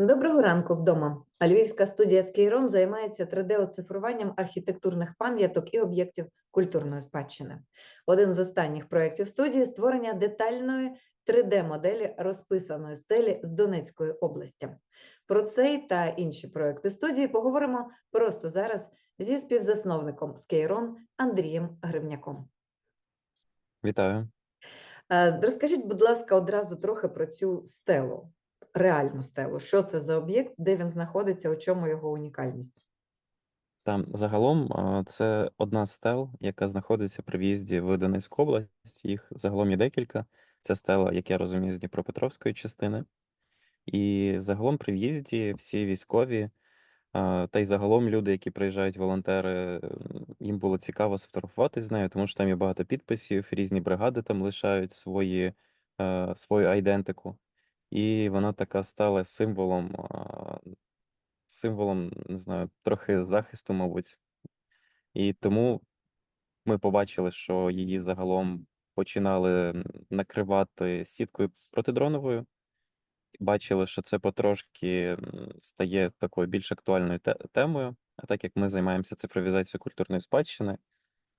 Доброго ранку вдома. А Львівська студія Скейрон займається 3D-оцифруванням архітектурних пам'яток і об'єктів культурної спадщини. Один з останніх проєктів студії створення детальної 3D-моделі розписаної стелі з Донецької області. Про цей та інші проекти студії поговоримо просто зараз зі співзасновником Скейрон Андрієм Гривняком. Вітаю. Е, Розкажіть, будь ласка, одразу трохи про цю стелу, реальну стелу. Що це за об'єкт, де він знаходиться, у чому його унікальність? Там загалом це одна стел, яка знаходиться при в'їзді в Донецьку область. Їх загалом є декілька. Це стела, як я розумію, з Дніпропетровської частини. І загалом при в'їзді всі військові, та й загалом люди, які приїжджають волонтери, їм було цікаво сфотографуватись з нею, тому що там є багато підписів, різні бригади там лишають свої, свою айдентику. І вона така стала символом, символом, не знаю, трохи захисту, мабуть. І тому ми побачили, що її загалом починали накривати сіткою протидроновою. Бачили, що це потрошки стає такою більш актуальною темою. А так як ми займаємося цифровізацією культурної спадщини,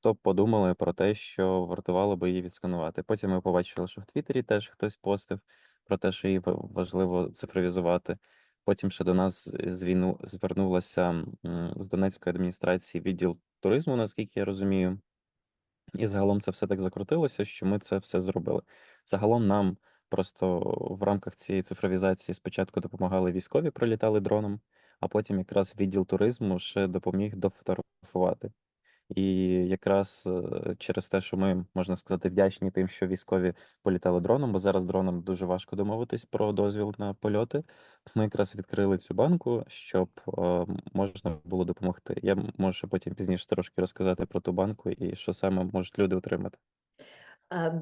то подумали про те, що вартувало би її відсканувати. Потім ми побачили, що в Твіттері теж хтось постив про те, що її важливо цифровізувати. Потім ще до нас з звернулася з Донецької адміністрації відділ туризму, наскільки я розумію. І загалом це все так закрутилося, що ми це все зробили. Загалом нам просто в рамках цієї цифровізації спочатку допомагали військові, пролітали дроном, а потім якраз відділ туризму ще допоміг дофотографувати. І якраз е, через те, що ми, можна сказати, вдячні тим, що військові політали дроном, бо зараз дроном дуже важко домовитись про дозвіл на польоти. Ми якраз відкрили цю банку, щоб е, можна було допомогти. Я можу потім пізніше трошки розказати про ту банку і що саме можуть люди отримати.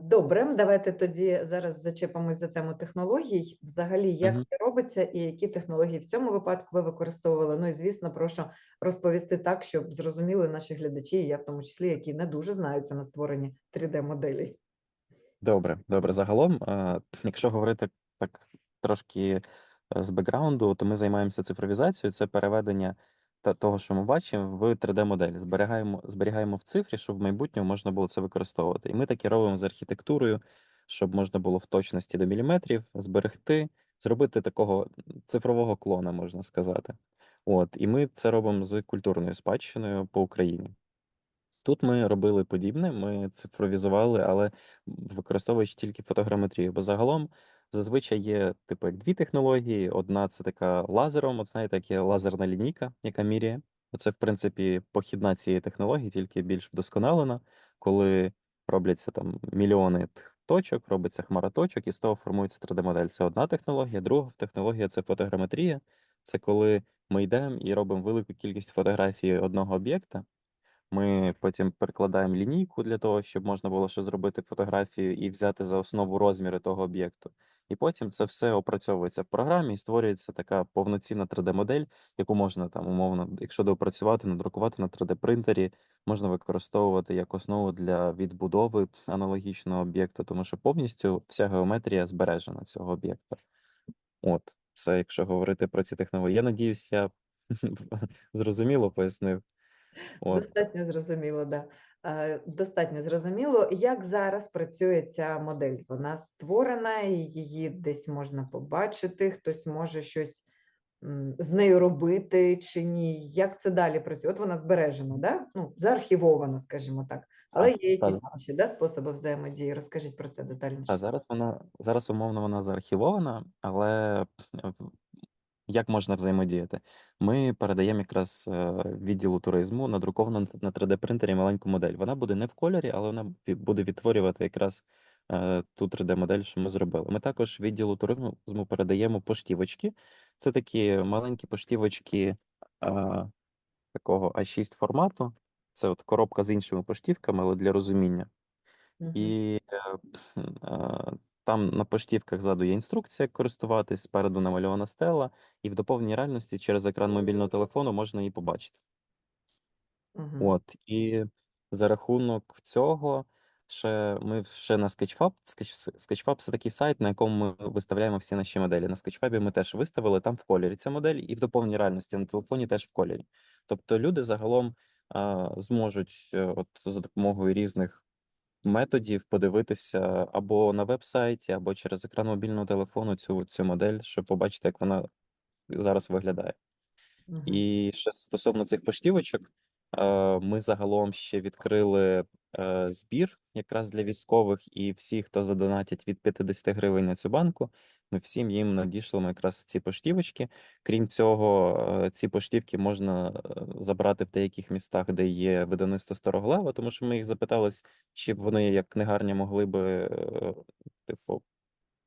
Добре, давайте тоді зараз зачепимось за тему технологій. Взагалі, як це робиться і які технології в цьому випадку ви використовували? Ну і звісно, прошу розповісти так, щоб зрозуміли наші глядачі, і я в тому числі, які не дуже знаються на створенні 3D-моделей. Добре, добре. Загалом, якщо говорити так трошки е, з бекграунду, то ми займаємося цифровізацією. Це переведення того, що ми бачимо, в 3D-модель. Зберігаємо, зберігаємо в цифрі, щоб в майбутньому можна було це використовувати. І ми таке робимо з архітектурою, щоб можна було в точності до міліметрів зберегти, зробити такого цифрового клона, можна сказати. От, і ми це робимо з культурною спадщиною по Україні. Тут ми робили подібне, ми цифровізували, але використовуючи тільки фотограметрію. Бо загалом зазвичай є типу як дві технології. Одна це така лазером, от знаєте, як є лазерна лінійка, яка міряє. Це, в принципі, похідна цієї технології, тільки більш вдосконалена, коли робляться там мільйони точок, робиться хмара точок, і з того формується 3D-модель. Це одна технологія. Друга технологія це фотограметрія. Це коли ми йдемо і робимо велику кількість фотографій одного об'єкта. Ми потім перекладаємо лінійку для того, щоб можна було ще зробити фотографію і взяти за основу розміри того об'єкту. І потім це все опрацьовується в програмі і створюється така повноцінна 3D-модель, яку можна там умовно, якщо доопрацювати, надрукувати на 3D-принтері, можна використовувати як основу для відбудови аналогічного об'єкту, тому що повністю вся геометрія збережена цього об'єкта. От, це якщо говорити про ці технології. Я надіюсь, я зрозуміло пояснив. От. Достатньо зрозуміло, да. Е, Достатньо зрозуміло, як зараз працює ця модель. Вона створена, її десь можна побачити, хтось може щось з нею робити чи ні. Як це далі працює? От вона збережена, да? ну, заархівована, скажімо так. Але є якісь інші да, способи взаємодії. Розкажіть про це А детальніше. зараз вона зараз умовно вона заархівована, але як можна взаємодіяти? Ми передаємо якраз е, відділу туризму надруковану на- на 3D-принтері маленьку модель. Вона буде не в кольорі, але вона буде відтворювати якраз е, ту 3D-модель, що ми зробили. Ми також відділу туризму передаємо поштівочки. Це такі маленькі поштівочки е, такого А6 формату. Це от коробка з іншими поштівками, але для розуміння. І е, там на поштівках ззаду є інструкція, як користуватись, спереду намальована стела, і в доповненій реальності через екран мобільного телефону можна її побачити. Мгм. От, і за рахунок цього ще ми ще на Sketchfab. Sketch- Sketchfab – це такий сайт, на якому ми виставляємо всі наші моделі. На Sketchfab ми теж виставили там в кольорі ця модель, і в доповненій реальності на телефоні теж в кольорі. Тобто люди загалом а, зможуть е, от за допомогою різних методів подивитися або на веб-сайті, або через екран мобільного телефону цю, цю модель, щоб побачити, як вона зараз виглядає. І ще стосовно цих поштівочок, е, ми загалом ще відкрили е, збір якраз для військових і всі, хто задонатять від 50 гривень на цю банку. Ми всім їм надішлемо якраз ці поштівочки. Крім цього, е, ці поштівки можна е, забрати в деяких містах, де є видавництво Староглава, тому що ми їх запитались, чи б вони як книгарня могли би е, типу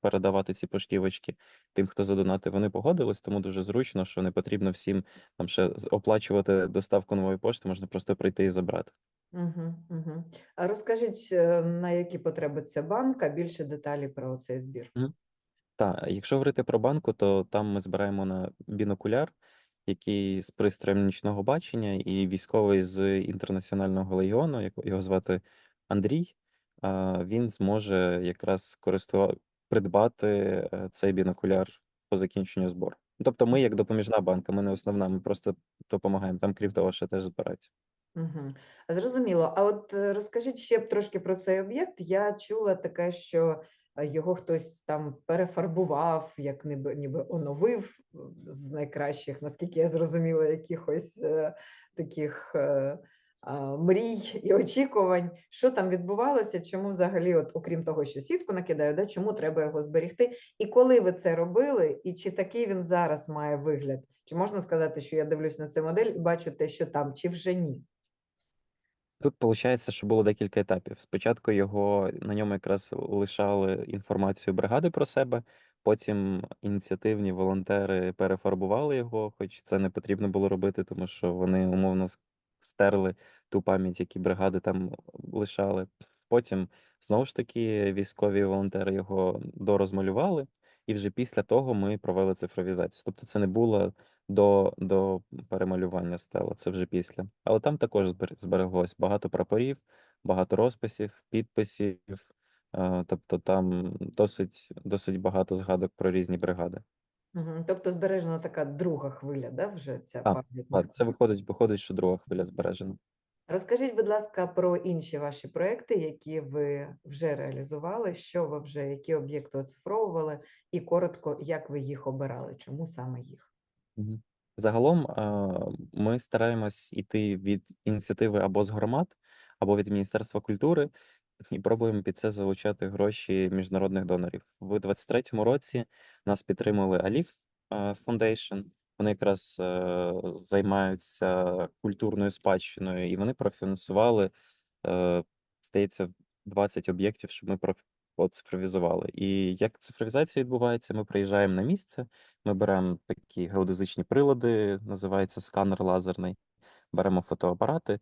передавати ці поштівочки тим, хто задонатив, вони погодились, тому дуже зручно, що не потрібно всім там ще оплачувати доставку нової пошти, можна просто прийти і забрати. Мгм, мгм. А розкажіть, на які потреби ця банка, більше деталі про цей збір. Так, якщо говорити про банку, то там ми збираємо на бінокуляр, який з пристроєм нічного бачення, і військовий з інтернаціонального легіону, як- його звати Андрій, а, він зможе якраз користува... придбати е, цей бінокуляр по закінченню збору. Тобто ми як допоміжна банка, ми не основна, ми просто допомагаємо. Там, крім того, ще теж збирають. Мгм. Зрозуміло. А от е, розкажіть ще б трошки про цей об'єкт. Я чула таке, що його хтось там перефарбував, як ніби, ніби оновив е, з найкращих, наскільки я зрозуміла, якихось е, таких е, мрій і очікувань. Що там відбувалося? Чому взагалі, от, окрім того, що сітку накидаю, да, чому треба його зберігти? І коли ви це робили, і чи такий він зараз має вигляд? Чи можна сказати, що я дивлюсь на цю модель і бачу те, що там, чи вже ні? Тут виходить, що було декілька етапів. Спочатку його на ньому якраз лишали інформацію бригади про себе. Потім ініціативні волонтери перефарбували його, хоч це не потрібно було робити, тому що вони умовно стерли ту пам'ять, які бригади там лишали. Потім знову ж таки військові волонтери його дорозмалювали, і вже після того ми провели цифровізацію. Тобто це не було до, до перемалювання стела, це вже після. Але там також збер- збереглось багато прапорів, багато розписів, підписів. е, Тобто там досить, досить багато згадок про різні бригади. Мгм. Тобто збережена така друга хвиля, да, вже ця пам'ятна. Так, це виходить, виходить, що друга хвиля збережена. Розкажіть, будь ласка, про інші ваші проекти, які ви вже реалізували, що ви вже, які об'єкти оцифровували, і коротко, як ви їх обирали, чому саме їх? Загалом ми стараємось іти від ініціативи або з громад, або від Міністерства культури, і пробуємо під це залучати гроші міжнародних донорів. В 23-му році нас підтримали е, Foundation. Вони якраз е, займаються культурною спадщиною, і вони профінансували, е, здається, 20 об'єктів, щоб ми проф- оцифровізували. І як цифровізація відбувається, ми приїжджаємо на місце, ми беремо такі геодезичні прилади, називається сканер лазерний, беремо фотоапарати,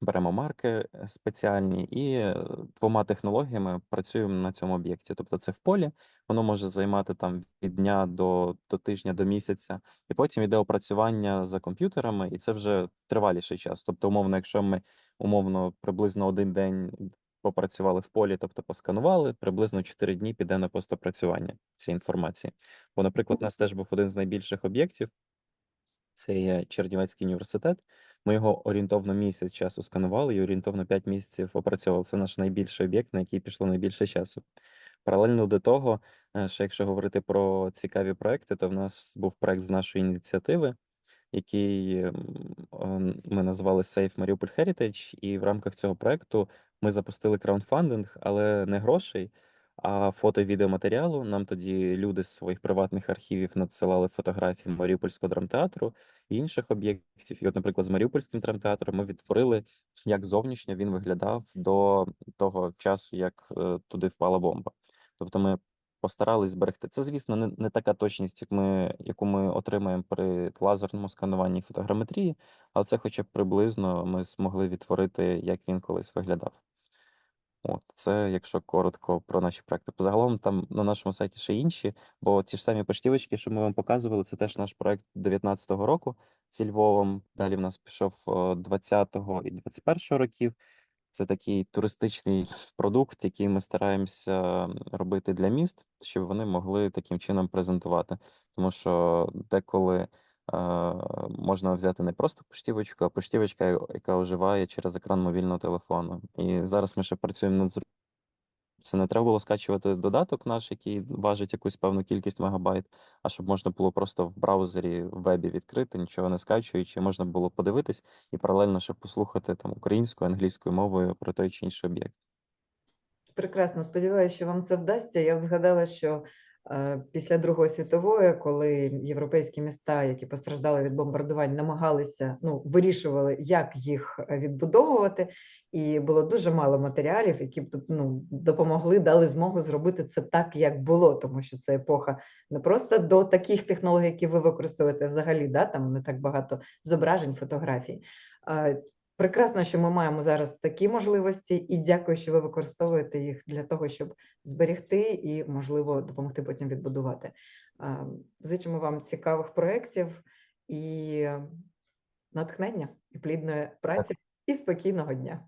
беремо марки е, спеціальні і е, двома технологіями працюємо на цьому об'єкті. Тобто це в полі, воно може займати там від дня до, до тижня, до місяця, і потім йде опрацювання за комп'ютерами, і це вже триваліший час. Тобто, умовно, якщо ми умовно приблизно один день попрацювали в полі, тобто посканували, приблизно 4 дні піде на постопрацювання цієї інформації. Бо, наприклад, у нас теж був один з найбільших об'єктів. Це є Чернівецький університет. Ми його орієнтовно місяць часу сканували і орієнтовно 5 місяців опрацьовували. Це наш найбільший об'єкт, на який пішло найбільше часу. Паралельно до того, ще якщо говорити про цікаві проекти, то в нас був проект з нашої ініціативи, який ми назвали Safe Mariupol Heritage, і в рамках цього проекту ми запустили краудфандинг, але не грошей, а фото відеоматеріалу. Нам тоді люди з своїх приватних архівів надсилали фотографії Маріупольського драмтеатру і інших об'єктів. І, от, наприклад, з Маріупольським драмтеатром ми відтворили, як зовнішньо він виглядав до того часу, як е, туди впала бомба. Тобто ми постарались зберегти. Це, звісно, не, не така точність, як ми, яку ми отримаємо при лазерному скануванні фотограметрії, але це хоча б приблизно ми змогли відтворити, як він колись виглядав. От, це якщо коротко про наші проекти. Загалом там на нашому сайті ще інші, бо ті ж самі поштівочки, що ми вам показували, це теж наш проект 19-го року зі Львовом. Далі в нас пішов е, 20-го і 21-го років. Це такий туристичний продукт, який ми стараємося робити для міст, щоб вони могли таким чином презентувати. Тому що деколи е, можна взяти не просто поштівочку, а поштівочка, яка оживає через екран мобільного телефону. І зараз ми ще працюємо над це не треба було скачувати додаток наш, який важить якусь певну кількість мегабайт, а щоб можна було просто в браузері в вебі відкрити, нічого не скачуючи, можна було подивитись і паралельно ще послухати там українською, англійською мовою про той чи інший об'єкт. Прекрасно, сподіваюся, що вам це вдасться. Я згадала, що після Другої світової, коли європейські міста, які постраждали від бомбардувань, намагалися ну вирішували, як їх е, відбудовувати, і було дуже мало матеріалів, які б ну, допомогли, дали змогу зробити це так, як було, тому що це епоха не просто до таких технологій, які ви використовуєте взагалі, да, там не так багато зображень, фотографій. Прекрасно, що ми маємо зараз такі можливості, і дякую, що ви використовуєте їх для того, щоб зберегти і, можливо, допомогти потім відбудувати. Зичимо вам цікавих проєктів і натхнення, і плідної праці, і спокійного дня.